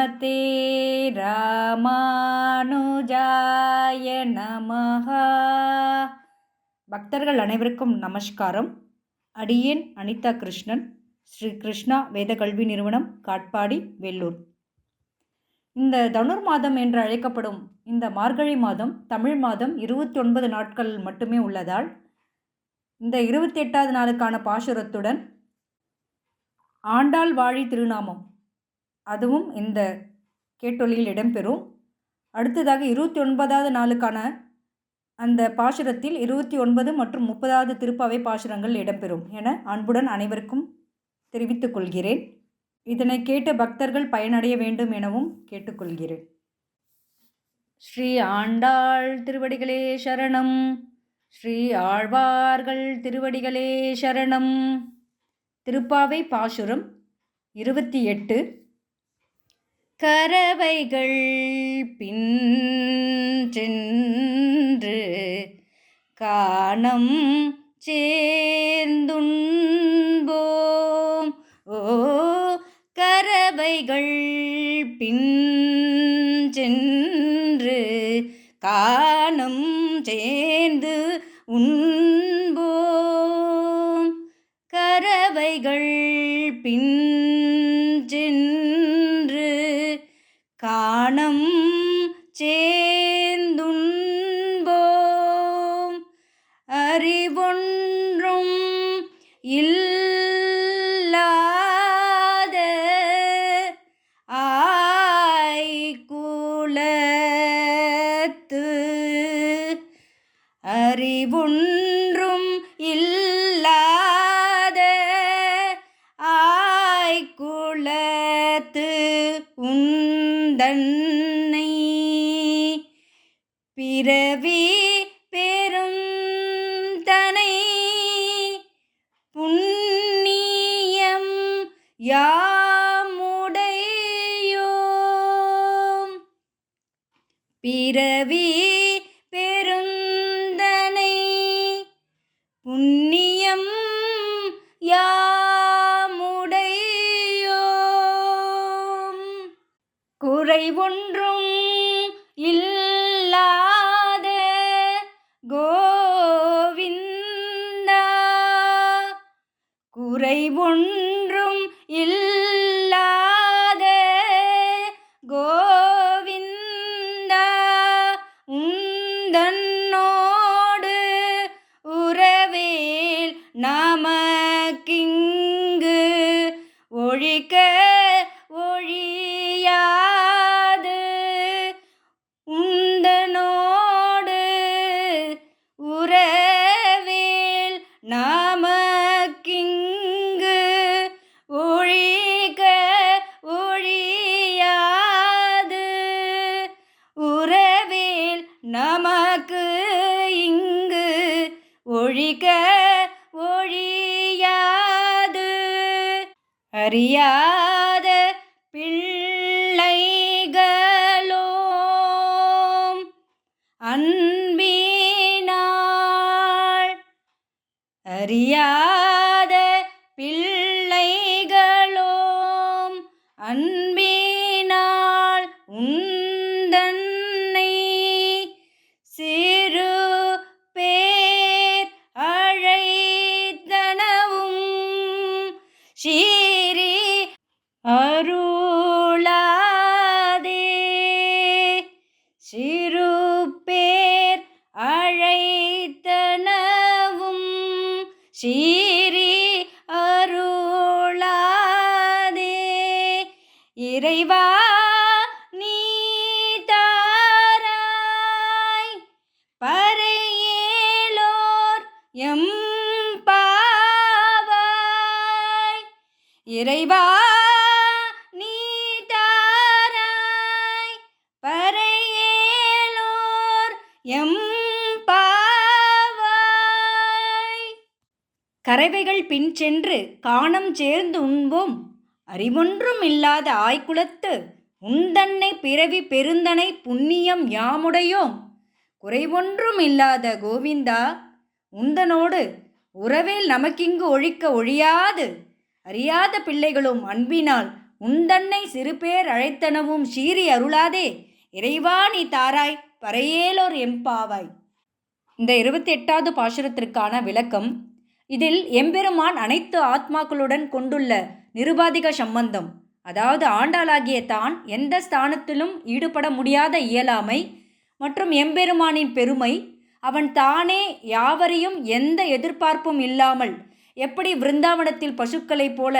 ஸ்ரீமதே ராமானுஜாய நமஹா. பக்தர்கள் அனைவருக்கும் நமஸ்காரம். அடியேன் அனிதா கிருஷ்ணன் ஸ்ரீ கிருஷ்ணா வேத கல்வி நிறுவனம் காட்பாடி வெள்ளூர் இந்த தனுர் மாதம் என்று அழைக்கப்படும் இந்த மார்கழி மாதம் தமிழ் மாதம் இருபத்தி ஒன்பது நாட்கள் மட்டுமே உள்ளதால் இந்த இருபத்தி எட்டாவது நாளுக்கான பாசுரத்துடன் ஆண்டாள் வாழி திருநாமம் அதுவும் இந்த கேட்டொலியில் இடம்பெறும். அடுத்ததாக இருபத்தி ஒன்பதாவது நாளுக்கான அந்த பாசுரத்தில் இருபத்தி ஒன்பது மற்றும் முப்பதாவது திருப்பாவை பாசுரங்கள் இடம்பெறும் என அன்புடன் அனைவருக்கும் தெரிவித்துக் கொள்கிறேன். இதனை கேட்ட பக்தர்கள் பயனடைய வேண்டும் எனவும் கேட்டுக்கொள்கிறேன். ஸ்ரீ ஆண்டாள் திருவடிகளே சரணம். ஸ்ரீ ஆழ்வார்கள் திருவடிகளே சரணம். திருப்பாவை பாசுரம் இருபத்தி எட்டு கரவைகள் பின் காணம் சேர்ந்துண்போம். ஓ கரவைகள் பின் காணம் சே அறிவொன்றும் இல்லாத. ஆய்குலத்து உந்தன்னை பிறவி குறை அன்பினாள் அறியாத சீரி பின் சென்று காணம் சேர்ந்து உண்போம். அறிவொன்றும் இல்லாத ஆய்குலத்து உந்தன்னை பிறவி பெருந்தனை புண்ணியம் யாமுடையோம். குறைவொன்றும் இல்லாத கோவிந்தா உந்தனோடு உறவில் நமக்கிங்கு ஒழிக்க ஒழியாது. அறியாத பிள்ளைகளும் அன்பினால் உந்தன்னை சிறுபேர் அழைத்தனவும் சீறி அருளாதே. இறைவா நீ தாராய் பறையேலோர் எம்பாவாய் இந்த இருபத்தி எட்டாவது பாசுரத்திற்கான விளக்கம் இதில் எம்பெருமான் அனைத்து ஆத்மாக்களுடன் கொண்டுள்ள நிருபாதிக சம்பந்தம். அதாவது ஆண்டாளாகிய தான் எந்த ஸ்தானத்திலும் ஈடுபட முடியாத இயலாமை மற்றும் எம்பெருமானின் பெருமை. அவன் தானே யாவரையும் எந்த எதிர்பார்ப்பும் இல்லாமல் எப்படி விருந்தாவனத்தில் பசுக்களைப் போல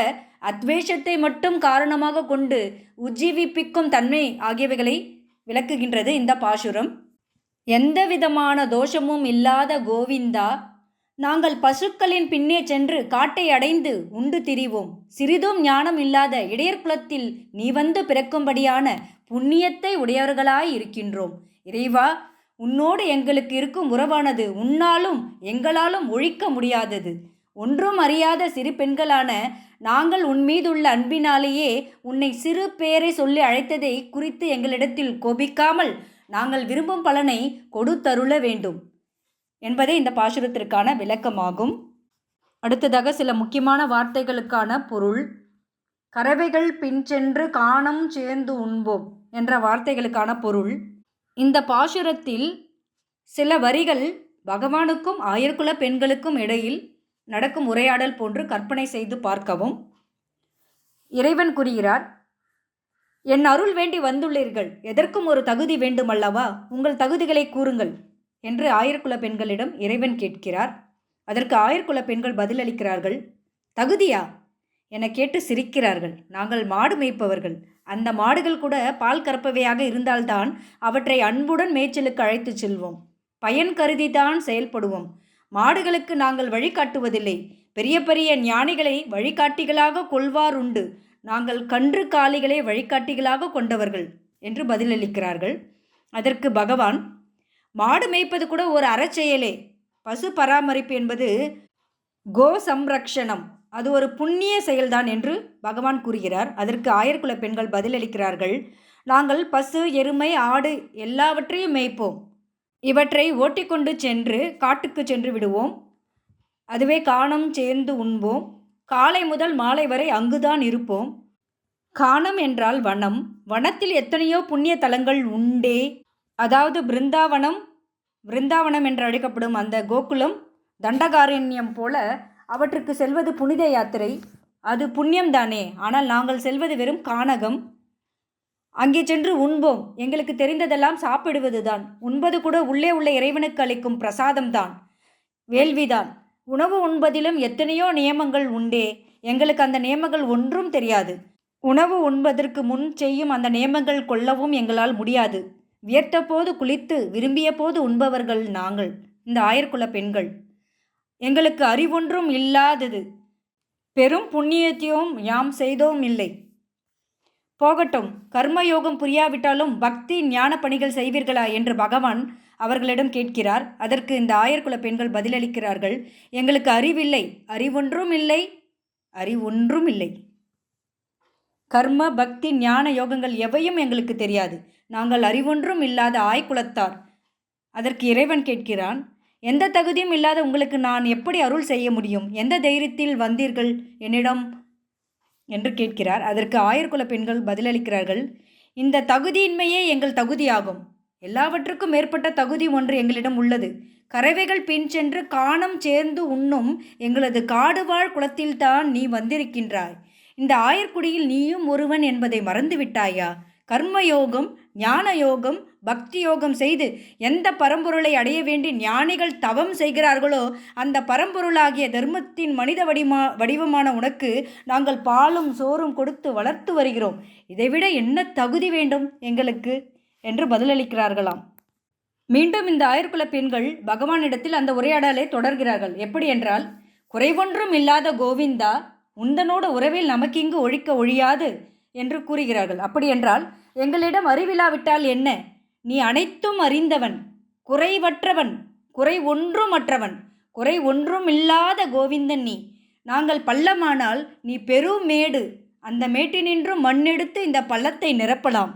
அத்வேஷத்தை மட்டும் காரணமாக கொண்டு உஜ்ஜீவிப்பிக்கும் தன்மை ஆகியவைகளை விளக்குகின்றது இந்த பாசுரம். எந்த விதமான தோஷமும் இல்லாத கோவிந்தா நாங்கள் பசுக்களின் பின்னே சென்று காட்டை அடைந்து உண்டு திரிவோம். சிறிதும் ஞானம் இல்லாத இடையர் குலத்தில் நீ வந்து பிறக்கும்படியான புண்ணியத்தை உடையவர்களாய் இருக்கின்றோம். இறைவா உன்னோடு எங்களுக்கு இருக்கும் உறவானது உன்னாலும் எங்களாலும் ஒழிக்க முடியாதது. ஒன்றும் அறியாத சிறு பெண்களான நாங்கள் உன் மீதுள்ள அன்பினாலேயே உன்னை சிறு பேரை சொல்லி அழைத்ததை குறித்து எங்களிடத்தில் கோபிக்காமல் நாங்கள் விரும்பும் பலனை கொடுத்தருள வேண்டும். என்பதே இந்த பாசுரத்திற்கான விளக்கமாகும். அடுத்ததாக சில முக்கியமான வார்த்தைகளுக்கான பொருள். கறவைகள் பின் சென்று காணம் சேர்ந்து உண்போம் என்ற வார்த்தைகளுக்கான பொருள். இந்த பாசுரத்தில் சில வரிகள் பகவானுக்கும் ஆயர்குல பெண்களுக்கும் இடையில் நடக்கும் உரையாடல் போன்று கற்பனை செய்து பார்க்கவும். இறைவன் கூறுகிறார் என் அருள் வேண்டி வந்துள்ளீர்கள். எதற்கும் ஒரு தகுதி வேண்டுமல்லவா? உங்கள் தகுதிகளை கூறுங்கள். என்று ஆயிரக்குல பெண்களிடம் இறைவன் கேட்கிறார். அதற்கு ஆயிரக்குல பெண்கள் பதிலளிக்கிறார்கள் தகுதியா? என கேட்டு சிரிக்கிறார்கள். நாங்கள் மாடு மேய்ப்பவர்கள். அந்த மாடுகள் கூட பால் கறப்பவையாக இருந்தால்தான் அவற்றை அன்புடன் மேய்ச்சலுக்கு அழைத்துச் செல்வோம். பயன் கருதிதான் செயல்படுவோம். மாடுகளுக்கு நாங்கள் வழிகாட்டுவதில்லை. பெரிய பெரிய ஞானிகளை வழிகாட்டிகளாக கொள்வாருண்டு. நாங்கள் கன்று காளிகளை வழிகாட்டிகளாக கொண்டவர்கள் என்று பதிலளிக்கிறார்கள். அதற்கு பகவான் மாடு மேய்ப்பது கூட ஒரு அறச்செயலே. பசு பராமரிப்பு என்பது கோ சம்ரக்ஷணம் அது ஒரு புண்ணிய செயல்தான் என்று பகவான் கூறுகிறார். அதற்கு ஆயர்குல பெண்கள் பதிலளிக்கிறார்கள். நாங்கள் பசு எருமை ஆடு எல்லாவற்றையும் மேய்ப்போம். இவற்றை ஓட்டிக்கொண்டு சென்று காட்டுக்கு சென்று விடுவோம். அதுவே காணம் சேர்ந்து உண்போம். காலை முதல் மாலை வரை அங்குதான் இருப்போம். காணம் என்றால் வனம். வனத்தில் எத்தனையோ புண்ணிய தலங்கள் உண்டே. அதாவது பிருந்தாவனம் பிருந்தாவனம் என்று அழைக்கப்படும் அந்த கோகுலம் தண்டகாரண்யம் போல அவற்றுக்கு செல்வது புனித யாத்திரை. அது புண்ணியம்தானே ஆனால் நாங்கள் செல்வது வெறும் கானகம். அங்கே சென்று உண்போம். எங்களுக்கு தெரிந்ததெல்லாம் சாப்பிடுவதுதான். உண்பது கூட உள்ளே உள்ள இறைவனுக்கு அளிக்கும் பிரசாதம்தான். வேள்விதான். உணவு உண்பதிலும் எத்தனையோ நியமங்கள் உண்டே. எங்களுக்கு அந்த நியமங்கள் ஒன்றும் தெரியாது. உணவு உண்பதற்கு முன் செய்யும் அந்த நியமங்கள் கொள்ளவும் எங்களால் முடியாது. வியர்த்த போது குளித்து விரும்பிய போது உண்பவர்கள் நாங்கள் இந்த ஆயர்குல பெண்கள். எங்களுக்கு அறிவொன்றும் இல்லாதது. பெரும் புண்ணியத்தையும் யாம் செய்தோம் இல்லை. போகட்டும் கர்மயோகம் புரியாவிட்டாலும் பக்தி ஞான பணிகள் செய்வீர்களா என்று பகவான் அவர்களிடம் கேட்கிறார். அதற்கு இந்த ஆயர்குல பெண்கள் பதிலளிக்கிறார்கள் எங்களுக்கு அறிவில்லை. அறிவொன்றும் இல்லை. அறிவொன்றும் இல்லை. கர்ம பக்தி ஞான யோகங்கள் எவையும் எங்களுக்கு தெரியாது. நாங்கள் அறிவொன்றும் இல்லாத ஆய்குலத்தார். அதற்கு இறைவன் கேட்கிறான் எந்த தகுதியும் இல்லாத உங்களுக்கு நான் எப்படி அருள் செய்ய முடியும்? எந்த தைரியத்தில் வந்தீர்கள் என்னிடம்? என்று கேட்கிறார். அதற்கு ஆயர்குல பெண்கள் பதிலளிக்கிறார்கள் இந்த தகுதியின்மையே எங்கள் தகுதியாகும். எல்லாவற்றுக்கும் மேற்பட்ட தகுதி ஒன்று எங்களிடம் உள்ளது. கறவைகள் பின் சென்று காணம் சேர்ந்து உண்ணும் எங்களது காடுவாழ் குளத்தில்தான் நீ வந்திருக்கின்றாய். இந்த ஆயர்குடியில் நீயும் ஒருவன் என்பதை மறந்துவிட்டாயா? கர்மயோகம் ஞான யோகம் பக்தி யோகம் செய்து எந்த பரம்பொருளை அடைய வேண்டி ஞானிகள் தவம் செய்கிறார்களோ அந்த பரம்பொருளாகிய தர்மத்தின் மனித வடிமா வடிவமான உனக்கு நாங்கள் பாலும் சோறும் கொடுத்து வளர்த்து வருகிறோம். இதைவிட என்ன தகுதி வேண்டும் எங்களுக்கு? என்று பதிலளிக்கிறார்களாம். மீண்டும் இந்த ஆயர்குல பெண்கள் பகவானிடத்தில் அந்த உரையாடலை தொடர்கிறார்கள். எப்படி என்றால் குறைவொன்றும் இல்லாத கோவிந்தா உந்தனோட உறவில் நமக்கிங்கு ஒழிக்க ஒழியாது என்று கூறுகிறார்கள். அப்படி என்றால் எங்களிடம் அறிவிலாவிட்டால் என்ன? நீ அனைத்தும் அறிந்தவன் குறைவற்றவன் குறை ஒன்றுமற்றவன் குறை ஒன்றும் இல்லாத கோவிந்தன் நீ. நாங்கள் பள்ளமானால் நீ பெரும் மேடு. அந்த மேட்டினின்றும் மண்ணெடுத்து இந்த பள்ளத்தை நிரப்பலாம்.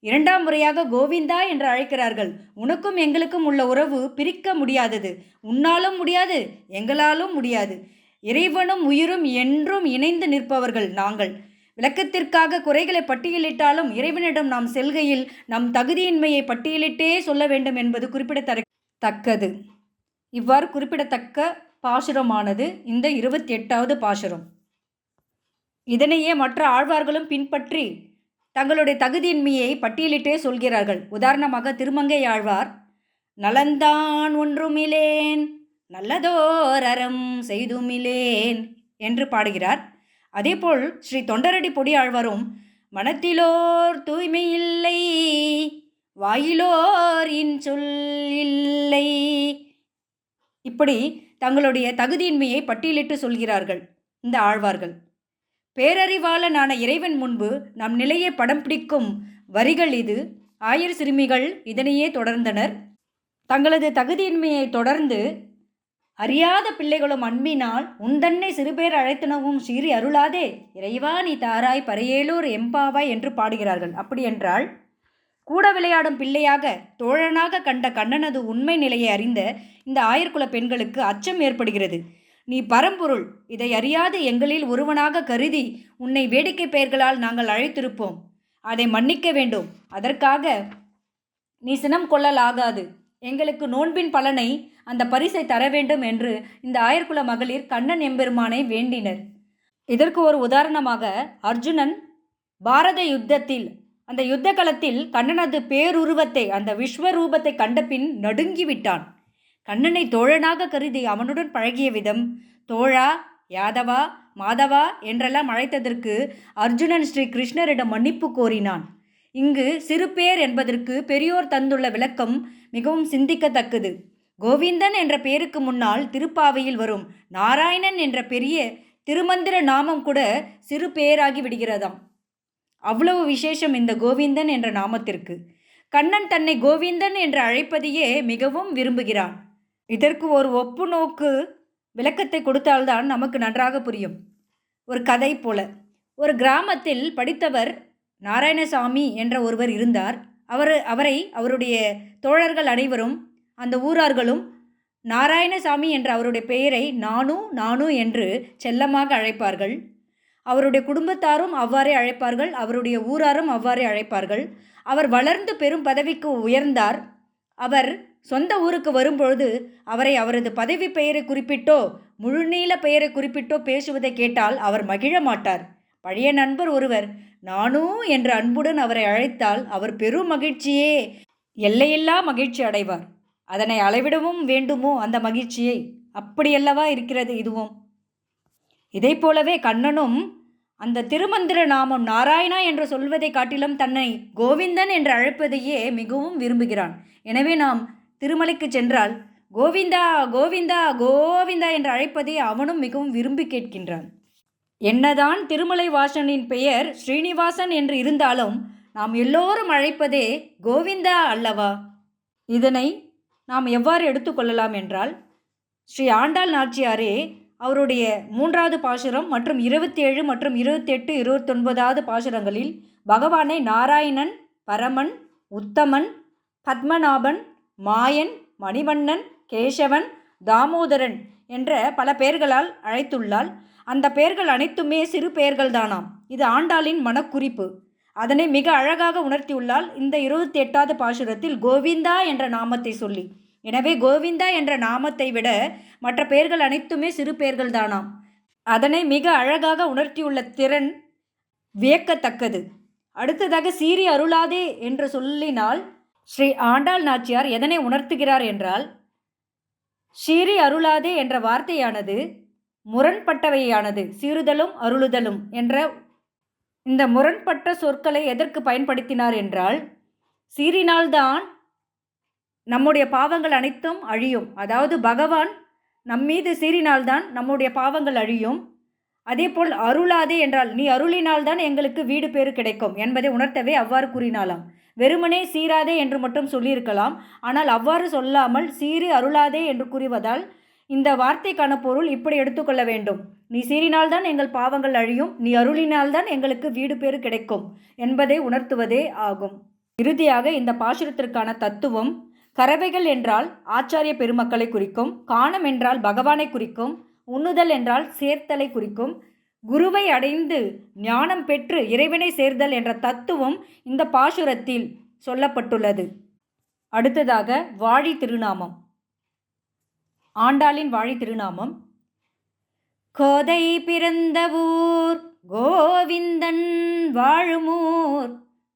இரண்டாம் முறையாக கோவிந்தா என்று அழைக்கிறார்கள். உனக்கும் எங்களுக்கும் உள்ள உறவு பிரிக்க முடியாதது. உன்னாலும் முடியாது எங்களாலும் முடியாது. இறைவனும் உயிரும் என்றும் இணைந்து நிற்பவர்கள் நாங்கள். விளக்கத்திற்காக குறைகளை பட்டியலிட்டாலும் இறைவனிடம் நாம் செல்கையில் நம் தகுதியின்மையை பட்டியலிட்டே சொல்ல வேண்டும் என்பது குறிப்பிடத்தக்கது இவ்வாறு குறிப்பிடத்தக்க பாசுரமானது இந்த இருபத்தி எட்டாவது பாசுரம். இதனையே மற்ற ஆழ்வார்களும் பின்பற்றி தங்களுடைய தகுதியின்மையை பட்டியலிட்டே சொல்கிறார்கள். உதாரணமாக திருமங்கை ஆழ்வார் நலந்தான் ஒன்றுமிலேன் நல்லதோர் அறம் செய்துமிலேன் என்று பாடுகிறார். அதேபோல் ஸ்ரீ தொண்டரடி பொடி ஆழ்வாரும் மனத்திலோர் தூய்மை இல்லை வாயிலோர் சொல் இல்லை இப்படி தங்களுடைய தகுதியின்மையை பட்டியலிட்டு சொல்கிறார்கள் இந்த ஆழ்வார்கள். பேரறிவாளனான இறைவன் முன்பு நம் நிலையை படம் பிடிக்கும் வரிகள் இது. ஆயர் சிறுமிகள் இதனையே தொடர்ந்தனர். தங்களது தகுதியின்மையை தொடர்ந்து அறியாத பிள்ளைகளும் அன்பினால் உந்தன்னை சிறுபேர் அழைத்தனவும் சீறி அருளாதே. இறைவா நீ தாராய் பரையேலூர் எம்பாவாய் என்று பாடுகிறார்கள். அப்படி என்றால் கூட விளையாடும் பிள்ளையாக தோழனாக கண்ட கண்ணனது உண்மை நிலையை அறிந்த இந்த ஆயர்குல பெண்களுக்கு அச்சம் ஏற்படுகிறது. நீ பரம்பொருள் இதை அறியாது எங்களில் ஒருவனாக கருதி உன்னை வேடிக்கை பெயர்களால் நாங்கள் அழைத்திருப்போம். அதை மன்னிக்க வேண்டும். அதற்காக நீ சினம் கொள்ளலாகாது. எங்களுக்கு நோன்பின் பலனை அந்த பரிசை தர வேண்டும் என்று இந்த ஆயர்குல மகளிர் கண்ணன் எம்பெருமானை வேண்டினர். இதற்கு ஒரு உதாரணமாக அர்ஜுனன் பாரத யுத்தத்தில் அந்த யுத்த களத்தில் கண்ணனது பேருருவத்தை அந்த விஸ்வரூபத்தை கண்டபின் நடுங்கி விட்டான் கண்ணனை தோழனாக கருதி அவனுடன் பழகிய விதம் தோழா யாதவா மாதவா என்றெல்லாம் அழைத்ததற்கு அர்ஜுனன் ஸ்ரீ கிருஷ்ணரிடம் மன்னிப்பு கோரினான். இங்கு சிறு பேர் என்பதற்கு பெரியோர் தந்துள்ள விளக்கம் மிகவும் சிந்திக்கத்தக்கது. கோவிந்தன் என்ற பெயருக்கு முன்னால் திருப்பாவையில் வரும். நாராயணன் என்ற பெரிய திருமந்திர நாமம் கூட சிறு பெயராகி விடுகிறதாம். அவ்வளவு விசேஷம் இந்த கோவிந்தன் என்ற நாமத்திற்கு. கண்ணன் தன்னை கோவிந்தன் என்று அழைப்பதையே மிகவும் விரும்புகிறான். இதற்கு ஒரு ஒப்பு நோக்கு விளக்கத்தை கொடுத்தால்தான் நமக்கு நன்றாக புரியும். ஒரு கதை போல. ஒரு கிராமத்தில் படித்தவர் நாராயணசாமி என்ற ஒருவர் இருந்தார். அவர் அவரை அவருடைய தோழர்கள் அனைவரும் அந்த ஊரார்களும் நாராயணசாமி என்ற அவருடைய பெயரை நானு நானு என்று செல்லமாக அழைப்பார்கள். அவருடைய குடும்பத்தாரும் அவ்வாறே அழைப்பார்கள். அவருடைய ஊராரும் அவ்வாறே அழைப்பார்கள். அவர் வளர்ந்து பெரும் பதவிக்கு உயர்ந்தார். அவர் சொந்த ஊருக்கு வரும்பொழுது அவரை அவரது பதவி பெயரை குறிப்பிட்டோ முழுநீள பெயரை குறிப்பிட்டோ பேசுவதை கேட்டால் அவர் மகிழ மாட்டார். பழைய நண்பர் ஒருவர் நானூ என்ற அன்புடன் அவரை அழைத்தால் அவர் பெரும் மகிழ்ச்சியே எல்லையில்லா மகிழ்ச்சி அடைவார். அதனை அளவிடவும் வேண்டுமோ அந்த மகிழ்ச்சியை? அப்படியல்லவா இருக்கிறது இதுவும்? இதை போலவே கண்ணனும் அந்த திருமந்திர நாமம் நாராயணா என்று சொல்வதை காட்டிலும் தன்னை கோவிந்தன் என்று அழைப்பதையே மிகவும் விரும்புகிறான். எனவே நாம் திருமலைக்கு சென்றால் கோவிந்தா கோவிந்தா கோவிந்தா என்று அழைப்பதை அவனும் மிகவும் விரும்பி கேட்கின்றான். என்னதான் திருமலை வாசனின் பெயர் ஸ்ரீனிவாசன் என்று இருந்தாலும் நாம் எல்லோரும் அழைப்பதே கோவிந்தா அல்லவா? இதனை நாம் எவ்வாறு எடுத்துக்கொள்ளலாம் என்றால் ஸ்ரீ ஆண்டாள் நாச்சியாரே அவருடைய மூன்றாவது பாசுரம் மற்றும் இருபத்தி ஏழு மற்றும் இருபத்தெட்டு இருபத்தொன்பதாவது பாசுரங்களில் பகவானை நாராயணன் பரமன் உத்தமன் பத்மநாபன் மாயன் மணிவண்ணன் கேசவன் தாமோதரன் என்ற பல பெயர்களால் அழைத்துள்ளால் அந்த பெயர்கள் அனைத்துமே சிறு பெயர்கள்தானாம். இது ஆண்டாளின் மனக்குறிப்பு. அதனை மிக அழகாக உணர்த்தியுள்ளால் இந்த இருபத்தி எட்டாவது பாசுரத்தில் கோவிந்தா என்ற நாமத்தை சொல்லி. எனவே கோவிந்தா என்ற நாமத்தை விட மற்ற பெயர்கள் அனைத்துமே சிறு பெயர்கள் தானாம். அதனை மிக அழகாக உணர்த்தியுள்ள திறன் வியக்கத்தக்கது. அடுத்ததாக சீரி அருளாதே என்று சொல்லினால் ஸ்ரீ ஆண்டாள் நாச்சியார் எதனை உணர்த்துகிறார் என்றால் சீரி அருளாதே என்ற வார்த்தையானது முரண்பட்டவையானது சீறுதலும் அருளுதலும் என்ற இந்த முரண்பட்ட சொற்களை எதற்கு பயன்படுத்தினார் என்றால் சீறினால்தான் நம்முடைய பாவங்கள் அனைத்தும் அழியும். அதாவது பகவான் நம்மீது சீறினால்தான் நம்முடைய பாவங்கள் அழியும். அதேபோல் அருளாதே என்றால் நீ அருளினால்தான் எங்களுக்கு வீடு பேறு கிடைக்கும் என்பதை உணர்த்தவே அவ்வாறு கூறினாலாம். வெறுமனே சீராதே என்று மட்டும் சொல்லியிருக்கலாம். ஆனால் அவ்வாறு சொல்லாமல் சீறு அருளாதே என்று கூறுவதால் இந்த வார்த்தைக்கான பொருள் இப்படி எடுத்துக்கொள்ள வேண்டும். நீ சீறினால்தான் எங்கள் பாவங்கள் அழியும். நீ அருளினால்தான் எங்களுக்கு வீடு பேறு கிடைக்கும் என்பதை உணர்த்துவதே ஆகும். இறுதியாக இந்த பாசுரத்திற்கான தத்துவம் கறவைகள் என்றால் ஆச்சாரிய பெருமக்களை குறிக்கும் காணம் என்றால் பகவானை குறிக்கும் உண்ணுதல் என்றால் சேர்த்தலை குறிக்கும் குருவை அடைந்து ஞானம் பெற்று இறைவனை சேர்தல் என்ற தத்துவம் இந்த பாசுரத்தில் சொல்லப்பட்டுள்ளது. அடுத்ததாக வாழி திருநாமம் ஆண்டாளின் வாழி திருநாமம். கோதை பிறந்த ஊர் கோவிந்தன் வாழுமூர்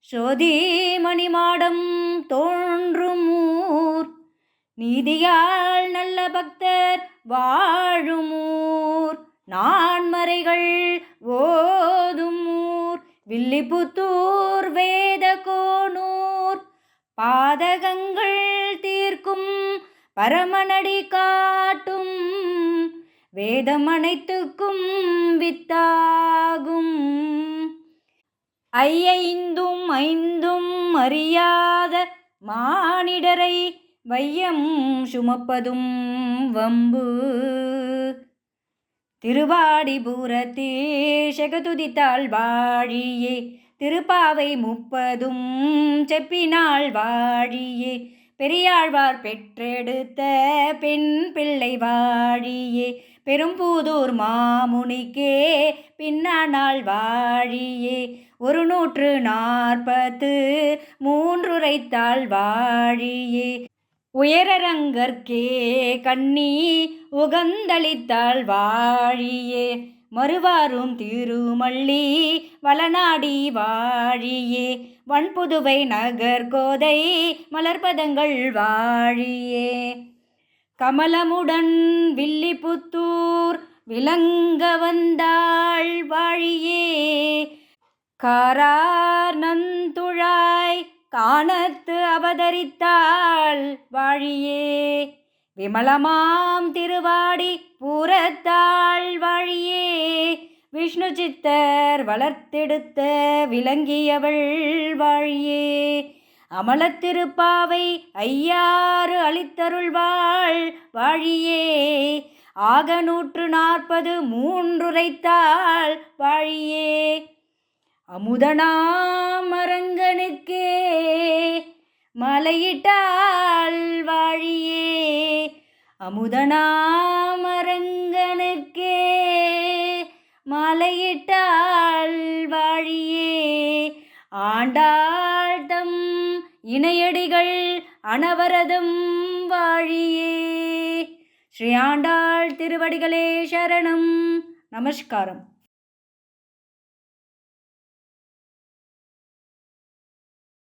சோதி மணிமாடம் தோன்றுமூர் நீதியால் நல்ல பக்தர் வாழுமூர் நான்மறைகள் ஓதுமூர் வில்லிபுத்தூர் வேத கோனூர் பாதகங்கள் தீர்க்கும் பரமனடி காட்டும் வேதம் அனைத்துக்கும் வித்தாகும். ஐயைந்தும் ஐந்தும் அறியாத மானிடரை வையம் சுமப்பதும் வம்பு. திருவாடிபுரத்தே செகதுதித்தாள் வாழியே திருப்பாவை முப்பதும் செப்பினாள் வாழியே பெரியாழ்வார் பெற்றெடுத்த பெண் பிள்ளை வாழியே. பெரும்பூதூர் மாமுனிக்கே பின்னாள் வாழியே. ஒரு நூற்று நாற்பத்து மூன்றுரைத்தாள் வாழியே. உயரரங்கற்கே கண்ணி உகந்தளித்தாள் வாழியே. மறுவாரும் திருமள்ளி வளநாடி வாழியே. வன்புதுவை நகர்கோதை மலர்பதங்கள் வாழியே. கமலமுடன் வில்லிபுத்தூர் விளங்க வந்தாள் வாழியே. காரார் நந்துழாய் காணத்து அவதரித்தாள் வாழியே. விமலமாம் திருவாடி பூரத்தாள் வாழியே. விஷ்ணு சித்தர் வளர்த்தெடுத்த விளங்கியவள் வாழியே. அமலத்திருப்பாவை ஐயாறு அளித்தருள்வாள் வாழியே. ஆக நூற்று நாற்பது மூன்றுரைத்தாள் வாழியே. அமுதனாமரங்கனுக்கே மலையிட்டாள் வாழியே. அமுதனாமரங்கனுக்கே மலையிட்டாள் வாழியே. ஆண்டாட்டம் இணையடிகள் அனவரதம் வாழியே. ஸ்ரீ ஆண்டாள் திருவடிகளே சரணம். நமஸ்காரம்.